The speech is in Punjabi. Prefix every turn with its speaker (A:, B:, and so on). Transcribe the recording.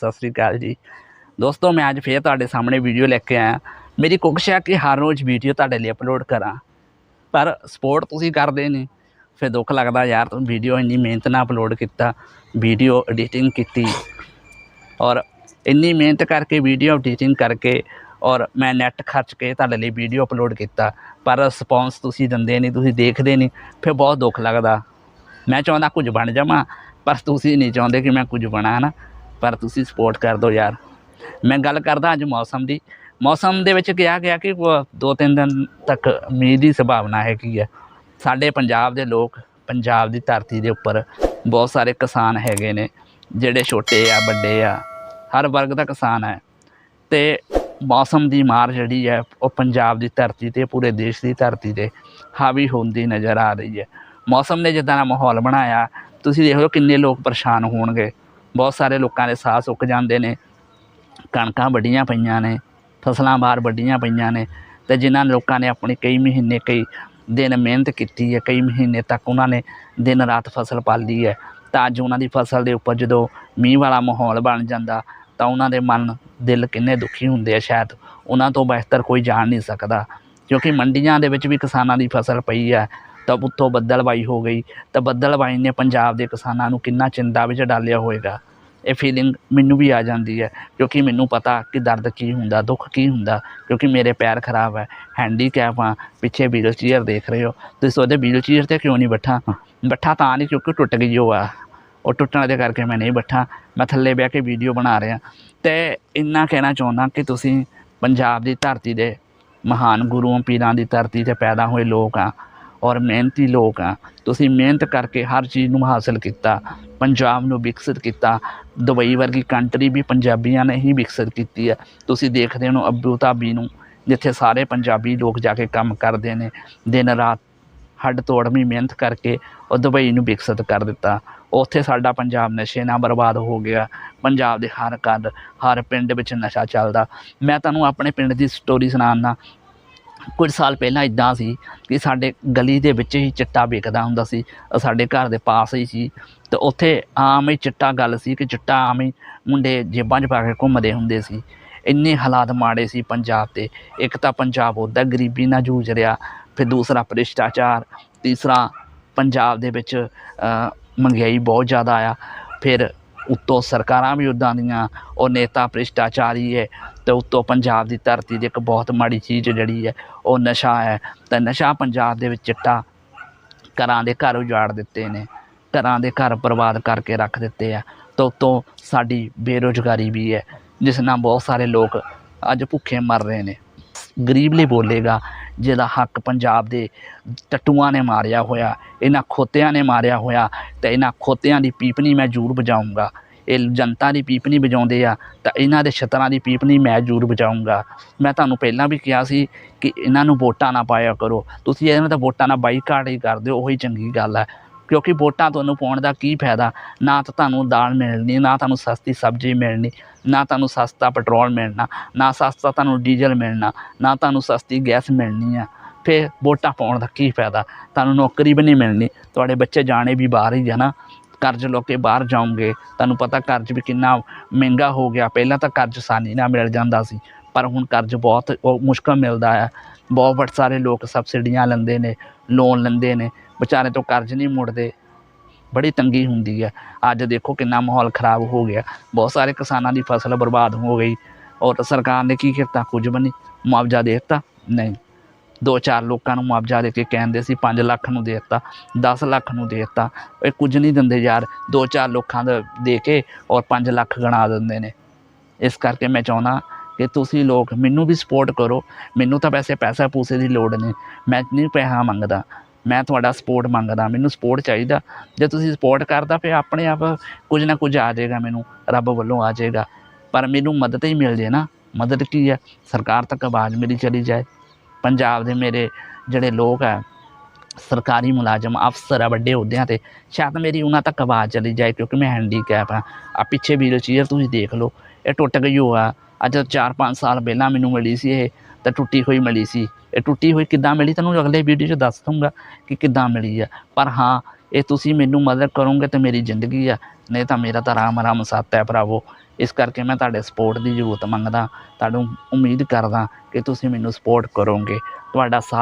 A: ਸਤਿ ਸ੍ਰੀ ਅਕਾਲ ਜੀ। ਦੋਸਤੋ, ਮੈਂ ਅੱਜ ਫੇਰ ਤੁਹਾਡੇ ਸਾਹਮਣੇ ਵੀਡੀਓ ਲੈ ਕੇ ਆਇਆ। ਮੇਰੀ ਕੋਸ਼ਿਸ਼ ਹੈ ਕਿ ਹਰ ਰੋਜ਼ ਵੀਡੀਓ ਤੁਹਾਡੇ ਲਈ ਅਪਲੋਡ ਕਰਾਂ। ਪਰ ਸਪੋਰਟ ਤੁਸੀਂ ਕਰਦੇ ਨਹੀਂ ਫਿਰ ਦੁੱਖ ਲੱਗਦਾ, ਯਾਰ ਤੂੰ ਵੀਡੀਓ ਇੰਨੀ ਮਿਹਨਤ ਨਾਲ ਅਪਲੋਡ ਕੀਤਾ ਵੀਡੀਓ ਐਡੀਟਿੰਗ ਕੀਤੀ। ਔਰ ਇੰਨੀ ਮਿਹਨਤ ਕਰਕੇ ਵੀਡੀਓ ਐਡੀਟਿੰਗ ਕਰਕੇ ਔਰ ਮੈਂ ਨੈਟ ਖਰਚ ਕੇ ਤੁਹਾਡੇ ਲਈ ਵੀਡੀਓ ਅਪਲੋਡ ਕੀਤਾ। ਪਰ ਰਿਸਪੌਂਸ ਤੁਸੀਂ ਦਿੰਦੇ ਨਹੀਂ ਤੁਸੀਂ ਦੇਖਦੇ ਨਹੀਂ ਫਿਰ ਬਹੁਤ ਦੁੱਖ ਲੱਗਦਾ। ਮੈਂ ਚਾਹੁੰਦਾ ਕੁਝ ਬਣ ਜਾਵਾਂ, ਪਰ ਤੁਸੀਂ ਨਹੀਂ ਚਾਹੁੰਦੇ ਕਿ ਮੈਂ ਕੁਝ ਬਣਾ ਹੈ ਨਾ ਪਰ ਤੁਸੀਂ ਸਪੋਰਟ ਕਰ ਦਿਓ ਯਾਰ। ਮੈਂ ਗੱਲ ਕਰਦਾ ਅੱਜ ਮੌਸਮ ਦੀ। ਮੌਸਮ ਦੇ ਵਿੱਚ ਕਿਹਾ ਗਿਆ ਕਿ ਦੋ ਤਿੰਨ ਦਿਨ ਤੱਕ ਮੀਂਹ ਦੀ ਸੰਭਾਵਨਾ ਹੈਗੀ ਹੈ। ਸਾਡੇ ਪੰਜਾਬ ਦੇ ਲੋਕ ਪੰਜਾਬ ਦੀ ਧਰਤੀ ਦੇ ਉੱਪਰ ਬਹੁਤ ਸਾਰੇ ਕਿਸਾਨ ਹੈਗੇ ਨੇ, ਜਿਹੜੇ ਛੋਟੇ ਆ, ਵੱਡੇ ਆ, ਹਰ ਵਰਗ ਦਾ ਕਿਸਾਨ ਹੈ। ਤੇ ਮੌਸਮ ਦੀ ਮਾਰ ਜਿਹੜੀ ਹੈ, ਉਹ ਪੰਜਾਬ ਦੀ ਧਰਤੀ ਤੇ, ਪੂਰੇ ਦੇਸ਼ ਦੀ ਧਰਤੀ ਤੇ ਹਾਵੀ ਹੁੰਦੀ ਨਜ਼ਰ ਆ ਰਹੀ ਹੈ। ਮੌਸਮ ਨੇ ਜਿੱਦਾਂ ਦਾ ਮਾਹੌਲ ਬਣਾਇਆ, ਤੁਸੀਂ ਦੇਖ ਲਓ ਕਿੰਨੇ ਲੋਕ ਪਰੇਸ਼ਾਨ ਹੋਣਗੇ। ਬਹੁਤ ਸਾਰੇ ਲੋਕਾਂ ਦੇ ਸਾਹ ਸੁੱਕ ਜਾਂਦੇ ਨੇ, ਕਣਕਾਂ ਵੱਡੀਆਂ ਪਈਆਂ ਨੇ, ਫਸਲਾਂ ਬਾਹਰ ਵੱਡੀਆਂ ਪਈਆਂ ਨੇ, ਤੇ ਜਿਨ੍ਹਾਂ ਲੋਕਾਂ ਨੇ ਆਪਣੀ ਕਈ ਮਹੀਨੇ, ਕਈ ਦਿਨ ਮਿਹਨਤ ਕੀਤੀ ਹੈ, ਕਈ ਮਹੀਨੇ ਤੱਕ ਉਹਨਾਂ ਨੇ ਦਿਨ ਰਾਤ ਫਸਲ ਪਾਲੀ ਹੈ, ਤਾਂ ਅੱਜ ਉਹਨਾਂ ਦੀ ਫਸਲ ਦੇ ਉੱਪਰ ਜਦੋਂ ਮੀਂਹ ਵਾਲਾ ਮਾਹੌਲ ਬਣ ਜਾਂਦਾ, ਤਾਂ ਉਹਨਾਂ ਦੇ ਮਨ, ਦਿਲ ਕਿੰਨੇ ਦੁਖੀ ਹੁੰਦੇ ਆ ਸ਼ਾਇਦ, ਉਹਨਾਂ ਤੋਂ ਬਿਹਤਰ ਕੋਈ ਜਾਣ ਨਹੀਂ ਸਕਦਾ, ਕਿਉਂਕਿ ਮੰਡੀਆਂ ਦੇ ਵਿੱਚ ਵੀ ਕਿਸਾਨਾਂ ਦੀ ਫਸਲ ਪਈ ਹੈ ਤਾਂ ਉੱਤੋਂ ਬੱਦਲਬਾਈ ਹੋ ਗਈ। ਤਾਂ ਬੱਦਲਬਾਈ ਨੇ ਪੰਜਾਬ ਦੇ ਕਿਸਾਨਾਂ ਨੂੰ ਕਿੰਨਾ ਚਿੰਤਾ ਵਿੱਚ ਡਾਲਿਆ ਹੋਵੇਗਾ ਇਹ ਫੀਲਿੰਗ ਮੈਨੂੰ ਵੀ ਆ ਜਾਂਦੀ ਹੈ ਕਿਉਂਕਿ ਮੈਨੂੰ ਪਤਾ ਕਿ ਦਰਦ ਕੀ ਹੁੰਦਾ ਦੁੱਖ ਕੀ ਹੁੰਦਾ ਕਿਉਂਕਿ ਮੇਰੇ ਪੈਰ ਖਰਾਬ ਹੈ ਹੈਂਡੀਕੈਪ ਆ ਪਿੱਛੇ ਵੀਲ ਚੇਅਰ ਦੇਖ ਰਹੇ ਹੋ। ਤੁਸੀਂ ਸੋਚਦੇ ਵੀਲ ਚੇਅਰ ਤੇ ਕਿਉਂ ਨਹੀਂ ਬੈਠਾ? ਬੈਠਾ ਤਾਂ ਨਹੀਂ ਕਿਉਂਕਿ ਟੁੱਟ ਗਈ ਉਹ ਆ। ਉਹ ਟੁੱਟਣ ਦੇ ਕਰਕੇ ਮੈਂ ਨਹੀਂ ਬੈਠਾ। ਮੈਂ ਥੱਲੇ ਬਹਿ ਕੇ ਵੀਡੀਓ ਬਣਾ ਰਿਹਾ। ਤੇ ਇੰਨਾ ਕਹਿਣਾ ਚਾਹੁੰਦਾ ਕਿ ਤੁਸੀਂ ਪੰਜਾਬ ਦੀ ਧਰਤੀ ਦੇ ਮਹਾਨ ਗੁਰੂਆਂ ਪੀਰਾਂ ਦੀ ਧਰਤੀ ਤੇ ਪੈਦਾ ਹੋਏ ਲੋਕ ਆ। ਔਰ ਮਿਹਨਤੀ ਲੋਕ ਆ। ਤੁਸੀਂ ਮਿਹਨਤ ਕਰਕੇ ਹਰ ਚੀਜ਼ ਨੂੰ ਹਾਸਲ ਕੀਤਾ, ਪੰਜਾਬ ਨੂੰ ਵਿਕਸਿਤ ਕੀਤਾ, ਦੁਬਈ ਵਰਗੀ ਕੰਟਰੀ ਵੀ ਪੰਜਾਬੀਆਂ ਨੇ ਹੀ ਵਿਕਸਿਤ ਕੀਤੀ ਹੈ ਤੁਸੀਂ ਦੇਖਦੇ ਹੋ ਅਬੂ ਧਾਬੀ ਨੂੰ, ਜਿੱਥੇ ਸਾਰੇ ਪੰਜਾਬੀ ਲੋਕ ਜਾ ਕੇ ਕੰਮ ਕਰਦੇ ਨੇ, ਦਿਨ ਰਾਤ ਹੱਡ ਤੋੜਵੀਂ ਮਿਹਨਤ ਕਰਕੇ ਉਹ ਦੁਬਈ ਨੂੰ ਵਿਕਸਿਤ ਕਰ ਦਿੱਤਾ। ਉੱਥੇ ਸਾਡਾ ਪੰਜਾਬ ਨਸ਼ੇ ਨਾਲ ਬਰਬਾਦ ਹੋ ਗਿਆ। ਪੰਜਾਬ ਦੇ ਹਰ ਘਰ, ਹਰ ਪਿੰਡ ਵਿੱਚ ਨਸ਼ਾ ਚੱਲਦਾ। ਮੈਂ ਤੁਹਾਨੂੰ ਆਪਣੇ ਪਿੰਡ ਦੀ ਸਟੋਰੀ ਸੁਣਾਉਣਾ ਕੁਝ ਸਾਲ ਪਹਿਲਾਂ ਇਦਾਂ ਸੀ ਕਿ ਸਾਡੇ ਗਲੀ ਦੇ ਵਿੱਚ ਹੀ ਚਿੱਟਾ ਵਿਕਦਾ ਹੁੰਦਾ ਸੀ, ਸਾਡੇ ਘਰ ਦੇ ਪਾਸ ਹੀ ਸੀ ਤੇ ਉੱਥੇ ਆਮ ਹੀ ਚਿੱਟਾ ਗੱਲ ਸੀ ਕਿ ਚਿੱਟਾ ਆਮ ਹੀ ਮੁੰਡੇ ਜੇਬਾਂ 'ਚ ਪਾ ਕੇ ਘੁੰਮਦੇ ਹੁੰਦੇ ਸੀ। ਇੰਨੇ ਹਾਲਾਤ ਮਾੜੇ ਸੀ ਪੰਜਾਬ 'ਤੇ ਇੱਕ ਤਾਂ ਪੰਜਾਬ ਉੱਦਾਂ ਗਰੀਬੀ ਨਾਲ ਜੂਝ ਰਿਹਾ, ਫਿਰ ਦੂਸਰਾ ਭ੍ਰਿਸ਼ਟਾਚਾਰ, ਤੀਸਰਾ ਪੰਜਾਬ ਦੇ ਵਿੱਚ ਮਹਿੰਗਾਈ ਬਹੁਤ ਜ਼ਿਆਦਾ ਆ, ਫਿਰ ਉੱਤੋਂ ਸਰਕਾਰਾਂ ਵੀ ਉੱਦਾਂ ਦੀਆਂ, ਉਹ ਨੇਤਾ ਭ੍ਰਿਸ਼ਟਾਚਾਰੀ ਹੈ ਤੇ ਉੱਤੋਂ ਪੰਜਾਬ ਦੀ ਧਰਤੀ ਦੀ ਇੱਕ ਬਹੁਤ ਮਾੜੀ ਚੀਜ਼ ਜਿਹੜੀ ਹੈ, ਉਹ ਨਸ਼ਾ ਹੈ। ਤਾਂ ਨਸ਼ਾ ਪੰਜਾਬ ਦੇ ਵਿੱਚ ਚਿੱਟਾ ਘਰਾਂ ਦੇ ਘਰ ਉਜਾੜ ਦਿੱਤੇ ਨੇ। ਘਰਾਂ ਦੇ ਘਰ ਬਰਬਾਦ ਕਰਕੇ ਰੱਖ ਦਿੱਤੇ ਆ। ਤਾਂ ਉੱਤੋਂ ਸਾਡੀ ਬੇਰੁਜ਼ਗਾਰੀ ਵੀ ਹੈ, ਜਿਸ ਨਾਲ ਬਹੁਤ ਸਾਰੇ ਲੋਕ ਅੱਜ ਭੁੱਖੇ ਮਰ ਰਹੇ ਨੇ। ਗਰੀਬ ਲਈ ਬੋਲੇਗਾ, ਜਿਹਦਾ ਹੱਕ ਪੰਜਾਬ ਦੇ ਟੱਟੂਆਂ ਨੇ ਮਾਰਿਆ ਹੋਇਆ, ਇਹਨਾਂ ਖੋਤਿਆਂ ਨੇ ਮਾਰਿਆ ਹੋਇਆ, ਤੇ ਇਹਨਾਂ ਖੋਤਿਆਂ ਦੀ ਪੀਪਣੀ ਮੈਂ ਜ਼ਰੂਰ ਵਜਾਊਂਗਾ ਇਹ ਜਨਤਾ ਦੀ ਪੀਪਣੀ ਵਜਾਉਂਦੇ ਆ, ਤਾਂ ਇਹਨਾਂ ਦੇ ਛਤਰਾਂ ਦੀ ਪੀਪਣੀ ਮੈਂ ਜ਼ਰੂਰ ਵਜਾਊਂਗਾ। ਮੈਂ ਤੁਹਾਨੂੰ ਪਹਿਲਾਂ ਵੀ ਕਿਹਾ ਸੀ ਕਿ ਇਹਨਾਂ ਨੂੰ ਵੋਟਾਂ ਨਾ ਪਾਇਆ ਕਰੋ। ਤੁਸੀਂ ਇਹਨਾਂ ਦਾ ਵੋਟਾਂ ਨਾਲ ਬਾਈਕਾਟ ਹੀ ਕਰ ਦਿਓ ਉਹੀ ਚੰਗੀ ਗੱਲ ਹੈ। ਕਿਉਂਕਿ ਵੋਟਾਂ ਤੁਹਾਨੂੰ ਪਾਉਣ ਦਾ ਕੀ ਫਾਇਦਾ? ਨਾ ਤਾਂ ਤੁਹਾਨੂੰ ਦਾਲ ਮਿਲਣੀ, ਨਾ ਤੁਹਾਨੂੰ ਸਸਤੀ ਸਬਜ਼ੀ ਮਿਲਣੀ, ਨਾ ਤੁਹਾਨੂੰ ਸਸਤਾ ਪੈਟਰੋਲ ਮਿਲਣਾ, ਨਾ ਸਸਤਾ ਤੁਹਾਨੂੰ ਡੀਜ਼ਲ ਮਿਲਣਾ, ਨਾ ਤੁਹਾਨੂੰ ਸਸਤੀ ਗੈਸ ਮਿਲਣੀ ਆ। ਫਿਰ ਵੋਟਾਂ ਪਾਉਣ ਦਾ ਕੀ ਫਾਇਦਾ? ਤੁਹਾਨੂੰ ਨੌਕਰੀ ਵੀ ਨਹੀਂ ਮਿਲਣੀ। ਤੁਹਾਡੇ ਬੱਚੇ ਜਾਣੇ ਵੀ ਬਾਹਰ ਹੀ ਆ ਨਾ। ਕਰਜ਼ ਲੋ ਕੇ ਬਾਹਰ ਜਾਓਗੇ, ਤੁਹਾਨੂੰ ਪਤਾ ਕਰਜ਼ ਵੀ ਕਿੰਨਾ ਮਹਿੰਗਾ ਹੋ ਗਿਆ। ਪਹਿਲਾਂ ਤਾਂ ਕਰਜ਼ ਆਸਾਨੀ ਨਾਲ ਮਿਲ ਜਾਂਦਾ ਸੀ, ਪਰ ਹੁਣ ਕਰਜ਼ ਬਹੁਤ ਉਹ ਮੁਸ਼ਕਲ ਮਿਲਦਾ ਹੈ। ਬਹੁਤ ਸਾਰੇ ਲੋਕ ਸਬਸਿਡੀਆਂ ਲੈਂਦੇ ਨੇ ਲੋਨ ਲੈਂਦੇ ਨੇ, ਵਿਚਾਰੇ ਤੋਂ ਕਰਜ਼ ਨਹੀਂ ਮੁੜਦੇ। ਬੜੀ ਤੰਗੀ ਹੁੰਦੀ ਹੈ। ਅੱਜ ਦੇਖੋ ਕਿੰਨਾ ਮਾਹੌਲ ਖਰਾਬ ਹੋ ਗਿਆ। ਬਹੁਤ ਸਾਰੇ ਕਿਸਾਨਾਂ ਦੀ ਫਸਲ ਬਰਬਾਦ ਹੋ ਗਈ। ਔਰ ਸਰਕਾਰ ਨੇ ਕੀ ਕੀਤਾ? ਕੁਝ ਵੀ ਨਹੀਂ। ਮੁਆਵਜ਼ਾ ਦੇ ਨਹੀਂ। ਦੋ ਚਾਰ ਲੋਕਾਂ ਨੂੰ ਮੁਆਵਜ਼ਾ ਦੇ ਕੇ ਕਹਿੰਦੇ ਸੀ 5 ਲੱਖ ਨੂੰ ਦੇ ਦਿੱਤਾ 10 ਲੱਖ ਨੂੰ ਦੇ ਦਿੱਤਾ। ਇਹ ਕੁਝ ਨਹੀਂ ਦਿੰਦੇ ਯਾਰ ਦੋ ਚਾਰ ਲੋਕਾਂ ਦਾ ਦੇ ਕੇ ਔਰ 5 ਲੱਖ ਗਣਾ ਦਿੰਦੇ ਨੇ। ਇਸ ਕਰਕੇ ਮੈਂ ਚਾਹੁੰਦਾ ਕਿ ਤੁਸੀਂ ਲੋਕ ਮੈਨੂੰ ਵੀ ਸਪੋਰਟ ਕਰੋ। ਮੈਨੂੰ ਤਾਂ ਵੈਸੇ ਪੈਸਾ ਪੂਸੇ ਦੀ ਲੋੜ ਨਹੀਂ। ਮੈਂ ਨਹੀਂ ਪੈਸਾ ਮੰਗਦਾ। ਮੈਂ ਤੁਹਾਡਾ ਸਪੋਰਟ ਮੰਗਦਾ। ਮੈਨੂੰ ਸਪੋਰਟ ਚਾਹੀਦਾ। ਜੇ ਤੁਸੀਂ ਸਪੋਰਟ ਕਰਦਾ ਫਿਰ ਆਪਣੇ ਆਪ ਕੁਝ ਨਾ ਕੁਝ ਆ ਜਾਏਗਾ ਮੈਨੂੰ। ਰੱਬ ਵੱਲੋਂ ਆ ਜਾਏਗਾ। ਪਰ ਮੈਨੂੰ ਮਦਦ ਹੀ ਮਿਲ ਜੇ ਨਾ। ਮਦਦ ਕੀ ਹੈ? ਸਰਕਾਰ ਤੱਕ ਆਵਾਜ਼ ਮੇਰੀ ਚਲੀ ਜਾਏ। ਪੰਜਾਬ ਦੇ ਮੇਰੇ ਜਿਹੜੇ ਲੋਕ ਆ, ਸਰਕਾਰੀ ਮੁਲਾਜ਼ਮ, ਅਫਸਰ ਆ, ਵੱਡੇ ਅਹੁਦਿਆਂ ਤੇ, ਸ਼ਾਇਦ ਮੇਰੀ ਉਹਨਾਂ ਤੱਕ ਆਵਾਜ਼ ਚਲੀ ਜਾਏ ਕਿਉਂਕਿ ਮੈਂ ਹੈਂਡੀਕੈਪ ਆ। ਆ ਪਿੱਛੇ ਵੀਲ ਚੇਅਰ ਤੁਸੀਂ ਦੇਖ ਲਓ, ਇਹ ਟੁੱਟ ਗਈ ਹੋ ਅੱਜ 4-5 ਸਾਲ ਪਹਿਲਾਂ ਮੈਨੂੰ ਮਿਲੀ ਸੀ ਇਹ, ਤਾਂ ਟੁੱਟੀ ਹੋਈ ਮਿਲੀ ਸੀ। ਇਹ ਟੁੱਟੀ ਹੋਈ ਕਿੱਦਾਂ ਮਿਲੀ ਤੁਹਾਨੂੰ ਅਗਲੇ ਵੀਡੀਓ 'ਚ ਦੱਸ ਦੂੰਗਾ ਕਿ ਕਿੱਦਾਂ ਮਿਲੀ ਆ। ਪਰ ਹਾਂ, ਇਹ ਤੁਸੀਂ ਮੈਨੂੰ ਮਦਦ ਕਰੋਗੇ ਤੇ ਮੇਰੀ ਜ਼ਿੰਦਗੀ ਆ। ਨਹੀਂ ਤਾਂ ਮੇਰਾ ਤਾਂ ਰਾਮ ਰਾਮ ਸੱਤ ਹੈ ਭਰਾਵੋ। ਇਸ ਕਰਕੇ ਮੈਂ ਤੁਹਾਡੇ ਸਪੋਰਟ ਦੀ ਜ਼ਰੂਰਤ ਮੰਗਦਾ, ਤੁਹਾਨੂੰ ਉਮੀਦ ਕਰਦਾ ਕਿ ਤੁਸੀਂ ਮੈਨੂੰ ਸਪੋਰਟ ਕਰੋਗੇ। ਤੁਹਾਡਾ ਸਾਥ